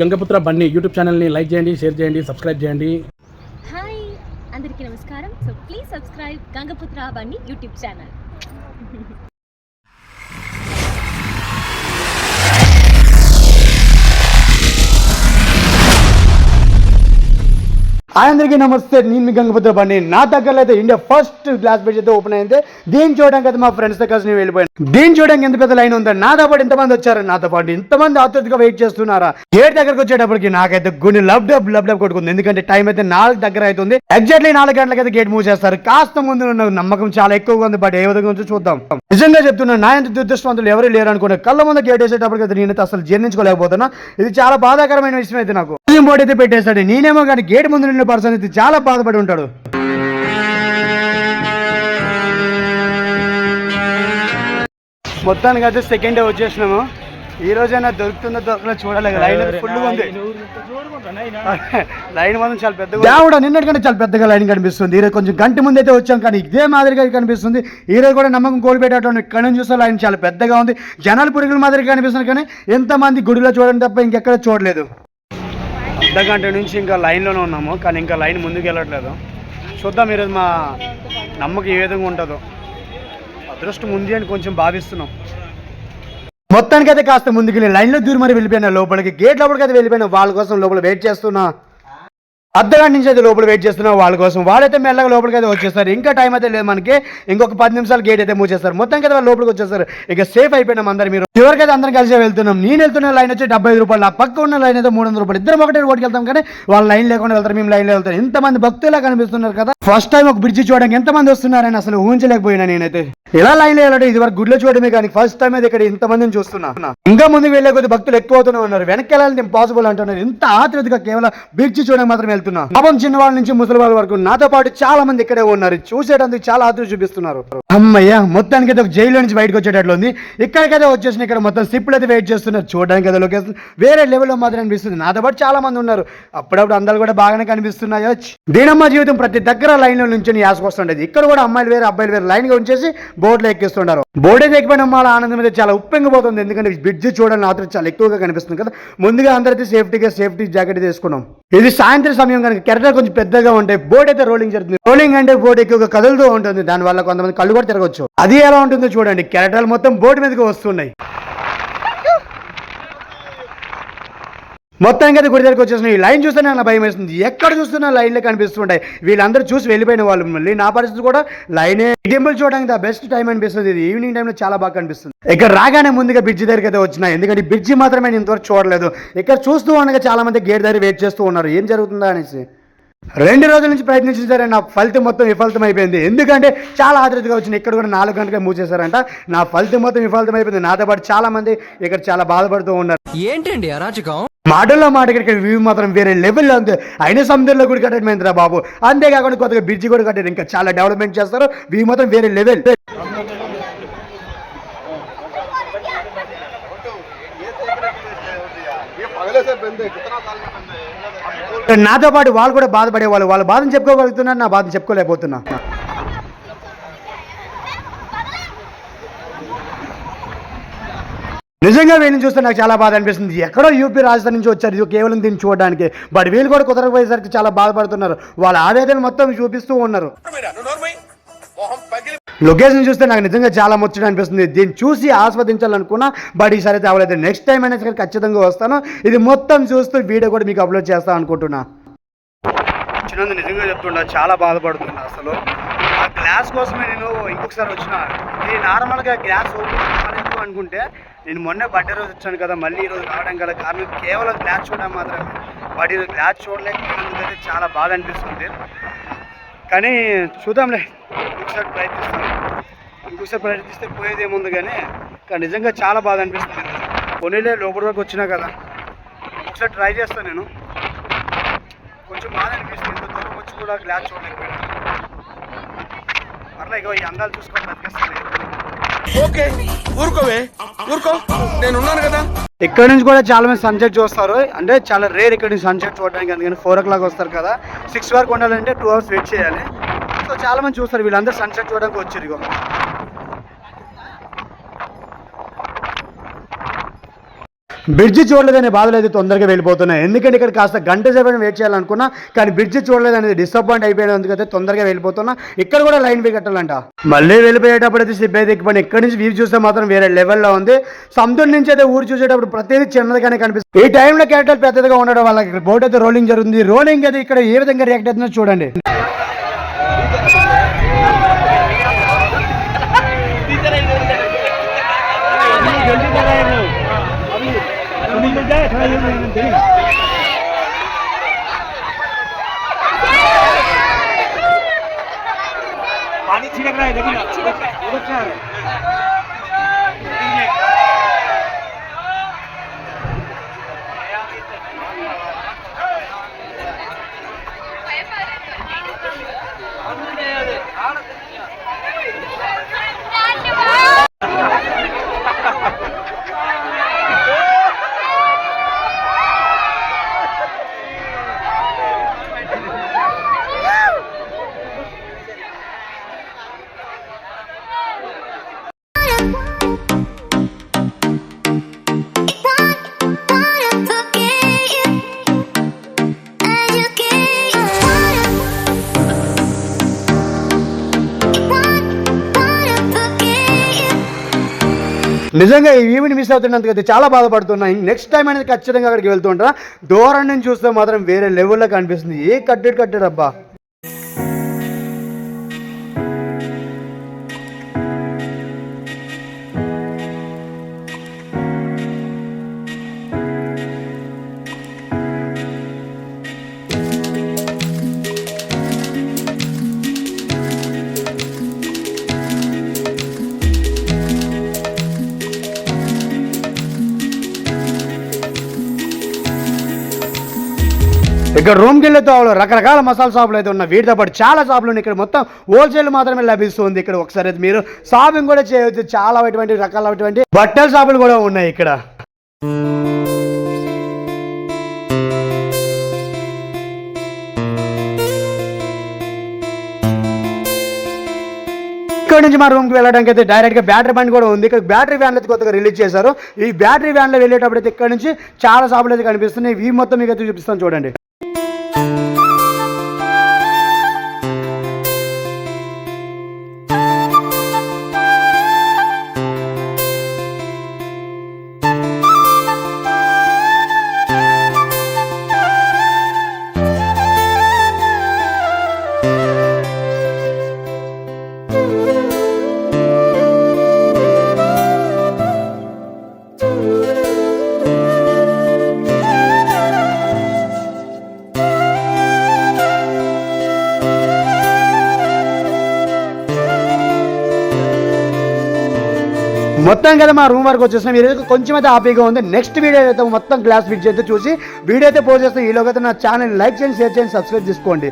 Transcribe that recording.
గంగపుత్ర బండి యూట్యూబ్ ఛానల్ని లైక్ చేయండి షేర్ చేయండి సబ్స్క్రైబ్ చేయండి. హాయ్ అందరికీ నమస్కారం. సో ప్లీజ్ సబ్స్క్రైబ్ గంగపుత్ర బండి యూట్యూబ్ ఛానల్. అందరికీ నమస్తే నేను మీ గంగపుత్ర బండి నా దగ్గరలో అయితే ఇండియా ఫస్ట్ గ్లాస్ బ్రిడ్జ్ అయితే ఓపెన్ అయింది. దీన్ని చూడడానికి అయితే మా ఫ్రెండ్స్ దగ్గర నేను వెళ్ళిపోయాను. దీన్ని చూడడానికి ఎంత పెద్ద లైన్ ఉందా నాతో పాటు ఇంతమంది వచ్చారు. నాతో పాటు ఇంతమంది ఆతృతగా వెయిట్ చేస్తున్నారా? గేట్ దగ్గరకు వచ్చేటప్పటికి నాకైతే గుండె లబ్ డబ్ లబ్ డబ్ కొట్టుకుంది. ఎందుకంటే టైం అయితే నాలుగు దగ్గర అవుతుంది. ఎగ్జాక్ట్లీ నాలుగు గంటలకు అయితే గేట్ మూవ్ చేస్తారు. కాస్త ముందు ఉన్న నమ్మకం చాలా ఎక్కువగా ఉంది బట్ ఏ విధంగా ఉందో చూద్దాం. నిజంగా చెప్తున్నా నా ఎంత దురదృష్టవంతులు ఎవరు లేరు అనుకున్నా కళ్ళ ముందు గేట్ వేసేటప్పటికి అయితే నేనైతే అసలు జీర్ణించుకోలేకపోతున్నా. ఇది చాలా బాధాకరమైన విషయం అయితే నాకు. బోర్డు అయితే పెట్టేశాడు. నేనేమో కానీ గేట్ ముందు నిన్న పర్సన్ అయితే చాలా బాధపడి ఉంటాడు. మొత్తానికి అయితే సెకండ్ డే వచ్చేసినాము. ఈ రోజైనా దొరుకుతుందో దొరకదో చూడాలి లైన్ ఫుల్ ఉంది. లైన్ మాత్రం చాలా పెద్దగా దేవుడు నిన్నటికంటే చాలా పెద్దగా లైన్ కనిపిస్తుంది. ఈరోజు కొంచెం గంట ముందు అయితే వచ్చాం కానీ ఇదే మాదిరిగా కనిపిస్తుంది. ఈ రోజు కూడా నమ్మకం కోల్పోయేటటువంటి ఇక్కడ నుంచి చూస్తే లైన్ చాలా పెద్దగా ఉంది. జనాలు పురుగుల మాదిరిగా కనిపిస్తుంది కానీ ఎంతమంది గుడిలో చూడడం తప్ప ఇంకెక్కడ చూడలేదు. అర్ధ గంట నుంచి ఇంకా లైన్లోనే ఉన్నాము కానీ ఇంకా లైన్ ముందుకు వెళ్ళట్లేదు. చూద్దాం ఈరోజు మా నమ్మకం ఏ విధంగా ఉంటుందో. అదృష్టం ఉంది అని కొంచెం భావిస్తున్నాం. మొత్తానికైతే కాస్త ముందుకెళ్ళి లైన్లో దూరి మరి వెళ్ళిపోయినా లోపలికి గేట్ లోపలికి అయితే వెళ్ళిపోయినా వాళ్ళ కోసం లోపల వెయిట్ చేస్తున్నా. అర్ధగంట నుంచి అయితే లోపల వెయిట్ చేస్తున్నాం వాళ్ళ కోసం. వాళ్ళైతే మెల్లగా లోపలికి అయితే వచ్చేస్తారు. ఇంకా టైం అయితే లేదు మనకి. ఇంకొక పది నిమిషాలు గేట్ అయితే మూవ్ చేస్తారు. మొత్తం కదా వాళ్ళు లోపలికి వచ్చేస్తారు. ఇక సేఫ్ అయిపోయినాం అందరు మీరు. చివరికి అయితే అందరం కలిసి వెళ్తున్నాం. నేను వెళ్తున్న లైన్ వచ్చి డెబ్బై ఐదు రూపాయలు. ఆ పక్క ఉన్న లైన్ అయితే మూడు వందల రూపాయలు. ఇద్దరు ఒకటే రోడ్కి వెళ్తాం కానీ వాళ్ళు లైన్ లేకుండా వెళ్తారు. మేము లైన్లో వెళ్తాం. ఇంతమంది భక్తులా కనిపిస్తున్నారు కదా. ఫస్ట్ టైం ఒక బ్రిడ్జి చూడడానికి ఎంతమంది వస్తున్నారని అసలు ఊహించలేకపోయినా నేనైతే. ఎలా లైన్ వెళ్ళడం ఇది వరకు గుడ్లో చూడమే కానీ ఫస్ట్ టైం అయితే ఇక్కడ ఇంతమందిని చూస్తున్నా. ఇంకా ముందుకు వెళ్ళే కొద్ది భక్తులు ఎక్కువ అవుతూనే ఉన్నారు వెనక్కి వెళ్ళాలని ఇంపాసిబుల్ అంటున్నారు. ఇంత ఆతృతగా కేవలం బ్రిడ్జ్ చూడడానికి మాత్రం వెళ్తున్నా. పాపం చిన్నవాళ్ళ నుంచి ముసలి వాళ్ళ వరకు నాతో పాటు చాలా మంది ఇక్కడే ఉన్నారు. చూసేటందుకు చాలా ఆతృత చూపిస్తున్నారు. అమ్మయ్య మొత్తానికి అయితే ఒక జైలు నుంచి బయటకు వచ్చేటట్లు ఉంది. ఇక్కడికైతే వచ్చేసిన ఇక్కడ మొత్తం సిప్పులు అయితే వెయిట్ చేస్తున్నారు. చూడడానికి అయితే లొకేషన్ వేరే లెవెల్లో మాత్రం అనిపిస్తుంది. నాతో పాటు చాలా మంది ఉన్నారు. అప్పుడప్పుడు అందరు కూడా బాగానే కనిపిస్తున్నాయో. దీనమ్మ జీవితం ప్రతి దగ్గర లైన్లో నుంచి యాసకొస్తుండేది. ఇక్కడ కూడా అమ్మాయిలు వేరే అబ్బాయిలు వేరే లైన్గా ఉంచేసి బోర్డులో ఎక్కిస్తున్నారు బోర్డు అయితే ఎక్కిపోయిన వాళ్ళ ఆనందం అయితే చాలా ఉప్పెంగిపోతుంది ఎందుకంటే బ్రిడ్జ్ చూడండి రాత్రి చాలా ఎక్కువగా కనిపిస్తుంది కదా. ముందుగా అందరైతే సేఫ్టీగా సేఫ్టీ జాకెట్ తీసుకున్నాం. ఇది సాయంత్రం సమయం కనుక కెరటా కొంచెం పెద్దగా ఉంటాయి బోర్డు అయితే రోలింగ్ జరుగుతుంది. రోలింగ్ అంటే బోర్డు ఎక్కువగా కదులుతూ ఉంటుంది. దాని వల్ల కొంతమంది కళ్ళు కూడా తిరగచ్చు. అది ఎలా ఉంటుందో చూడండి. కెరటాలు మొత్తం బోర్డు మీదకి వస్తున్నాయి. మొత్తానికి అయితే గుడి దగ్గరికి వచ్చేసిన ఈ లైన్ చూస్తే నాకు భయం వేస్తుంది. ఎక్కడ చూస్తున్నా లైన్లే కనిపిస్తుంటాయి. వీళ్ళందరూ చూసి వెళ్ళిపోయిన వాళ్ళు మళ్ళీ నా పరిస్థితి కూడా లైనే. టెంపుల్ చూడడానికి ద బెస్ట్ టైం అనిపిస్తుంది. ఇది ఈవినింగ్ టైంలో చాలా బాగా కనిపిస్తుంది. ఇక్కడ రాగానే ముందుగా బ్రిడ్జి దగ్గరికి అయితే వచ్చినాయి ఎందుకంటే బ్రిడ్జి మాత్రమే నేను ఇంతవరకు చూడలేదు. ఇక్కడ చూస్తూ ఉండగా చాలా మంది గేట్ దగ్గర వెయిట్ చేస్తూ ఉన్నారు. ఏం జరుగుతుందా అనేసి. రెండు రోజుల నుంచి ప్రయత్నించిన సరే నా ఫలితం మొత్తం విఫలితం అయిపోయింది. ఎందుకంటే చాలా ఆదృతిగా వచ్చింది ఇక్కడ కూడా నాలుగు గంటలకు మూవ్ చేశారంట నా ఫలితం మొత్తం విఫలితం అయిపోయింది. నాతో పాటు చాలా మంది ఇక్కడ చాలా బాధపడుతూ ఉన్నారు. ఏంటండి అరాచకం? మాటల్లో మాట ఇక్కడ వ్యూ మాత్రం వేరే లెవెల్లో ఉంది. అయిన సముద్రంలో కూడా కట్టడమైందిరా బాబు? అంతేకాకుండా కొత్తగా బ్రిడ్జి కూడా కట్టారు ఇంకా చాలా డెవలప్మెంట్ చేస్తారు. వ్యూ మాత్రం వేరే లెవెల్ నాతో పాటు వాళ్ళు కూడా బాధపడే వాళ్ళు వాళ్ళ బాధను చెప్పుకోగలుగుతున్నారు నా బాధను చెప్పుకోలేకపోతున్నా. నిజంగా వీళ్ళని చూస్తే నాకు చాలా బాధ అనిపిస్తుంది. ఎక్కడో యూపీ రాజధాని నుంచి వచ్చారు. ఇది కేవలం దీన్ని చూడడానికి. బట్ వీళ్ళు కూడా కుదరకపోయేసరికి చాలా బాధపడుతున్నారు. వాళ్ళ ఆవేదన మొత్తం చూపిస్తూ ఉన్నారు. లొకేషన్ చూస్తే నాకు నిజంగా చాలా ముచ్చట అనిపిస్తుంది. దీన్ని చూసి ఆస్వాదించాలనుకున్నా బట్ ఈసారి అయితే నెక్స్ట్ టైం అయినా సరే ఖచ్చితంగా వస్తాను. ఇది మొత్తం చూస్తూ వీడియో కూడా మీకు అప్లోడ్ చేస్తాను అనుకుంటున్నా. నిజంగా చెప్తున్నా చాలా బాధపడుతున్నా అసలు. ఆ గ్లాస్ కోసమే నేను ఇంకొకసారి వచ్చిన. ఇది నార్మల్గా గ్లాస్ ఓపెన్ అనుకుంటే నేను మొన్న బర్త్డే రోజు వచ్చాను కదా మళ్ళీ ఈరోజు రావడం గల కారణం కేవలం గ్లాస్ చూడడం మాత్రమే. బట్ ఇది గ్లాస్ చూడలేకపోయినందుకైతే చాలా బాధ అనిపిస్తుంది. కానీ చూద్దాంలే ఇంకొకసారి ప్రయత్నిస్తాను ఇంకొకసారి ప్రయత్నిస్తే పోయేది ఏముంది కానీ కానీ నిజంగా చాలా బాధ అనిపిస్తుంది. కొనిలే లోపల వరకు వచ్చినా కదా. ఒకసారి ట్రై చేస్తాను నేను. కొంచెం బాధ అనిపిస్తుంది ఇంత దూరం వచ్చి కూడా గ్లాస్ చూడలేకపోయినా. పర్లే ఇగో ఈ అందాలు చూసుకొని బతికేస్తాను ఓకే ఊరుకోవే. ఊరుకో నేనున్నాను కదా. ఇక్కడ నుంచి కూడా చాలా మంది సన్సెట్ చూస్తారు. అంటే చాలా రేర్ ఇక్కడ నుంచి సన్సెట్ చూడడానికి అందుకని ఫోర్ ఓ క్లాక్ వస్తారు కదా. సిక్స్ వరకు ఉండాలంటే టూ అవర్స్ వెయిట్ చేయాలి. సో చాలా మంది చూస్తారు వీళ్ళందరూ సన్సెట్ చూడడానికి వచ్చారు ఇగో. బ్రిడ్జి చూడలేదనే బాధలు అయితే తొందరగా వెళ్ళిపోతున్నాయి. ఎందుకంటే ఇక్కడ కాస్త గంట సేపు వెయిట్ చేయాలనుకున్నా కానీ బ్రిడ్జి చూడలేదు అనేది డిసప్పాయింట్ అయిపోయినందుకు అయితే తొందరగా వెళ్ళిపోతున్నా. ఇక్కడ కూడా లైన్ వే కట్టాలంట. మళ్ళీ వెళ్ళిపోయేటప్పుడు అయితే స్లిప్ అయితే ఇక్కడ నుంచి వ్యూ చూస్తే మాత్రం వేరే లెవెల్లో ఉంది. సముద్రం నుంచి అయితే ఊరు చూసేటప్పుడు ప్రతిదీ చిన్నదిగానే కనిపిస్తుంది. ఈ టైంలో క్యారెక్టర్ పెద్దదిగా ఉండడం వల్ల ఇక్కడ బోట్ అయితే రోలింగ్ జరుగుతుంది. రోలింగ్ అయితే ఇక్కడ ఏ విధంగా రియాక్ట్ అవుతుందో చూడండి. पानी छिड़क रहा है देखिए रहा है। నిజంగా ఈ ఈవెంట్ మిస్ అవుతున్నందుకు చాలా బాధపడుతున్నా. నెక్స్ట్ టైం అనేది ఖచ్చితంగా అక్కడికి వెళ్తుంటా దూరం నుంచి చూస్తే మాత్రం వేరే లెవెల్లో కనిపిస్తుంది. ఏ కట్టెడు కట్టెడు అబ్బా. ఇక్కడ రూమ్కి వెళ్ళే తోవలో రకరకాల మసాలా షాపులు అయితే ఉన్నాయి. వీటితో పాటు చాలా షాపులు ఉన్నాయి. ఇక్కడ మొత్తం హోల్సేల్ మాత్రమే లభిస్తుంది. ఇక్కడ ఒకసారి అయితే మీరు షాపింగ్ కూడా చేయవచ్చు చాలా అటువంటి రకాలైనటువంటి బట్టల షాపులు కూడా ఉన్నాయి ఇక్కడ. ఇక్కడ నుంచి మా రూమ్కి వెళ్ళడానికి అయితే డైరెక్ట్గా బ్యాటరీ బండి కూడా ఉంది. ఇక్కడ బ్యాటరీ వ్యాన్లు అయితే కొత్తగా రిలీజ్ చేశారు. ఈ బ్యాటరీ వ్యాన్లో వెళ్ళేటప్పుడు అయితే ఇక్కడ నుంచి చాలా షాపులు అయితే కనిపిస్తున్నాయి. ఇవి మొత్తం మీకు అయితే చూపిస్తాను చూడండి. thank you మొత్తం కదా మా రూమ్ వరకు వచ్చేసిన మీరు కొంచెం అయితే హ్యాపీగా ఉంది. నెక్స్ట్ వీడియో అయితే మొత్తం గ్లాస్ ఫిట్ అయితే చూసి వీడియో అయితే పోస్ట్ చేస్తే ఈలోగా అయితే నా ఛానల్ లైక్ చేయండి షేర్ చేయండి సబ్స్క్రైబ్ చేసుకోండి.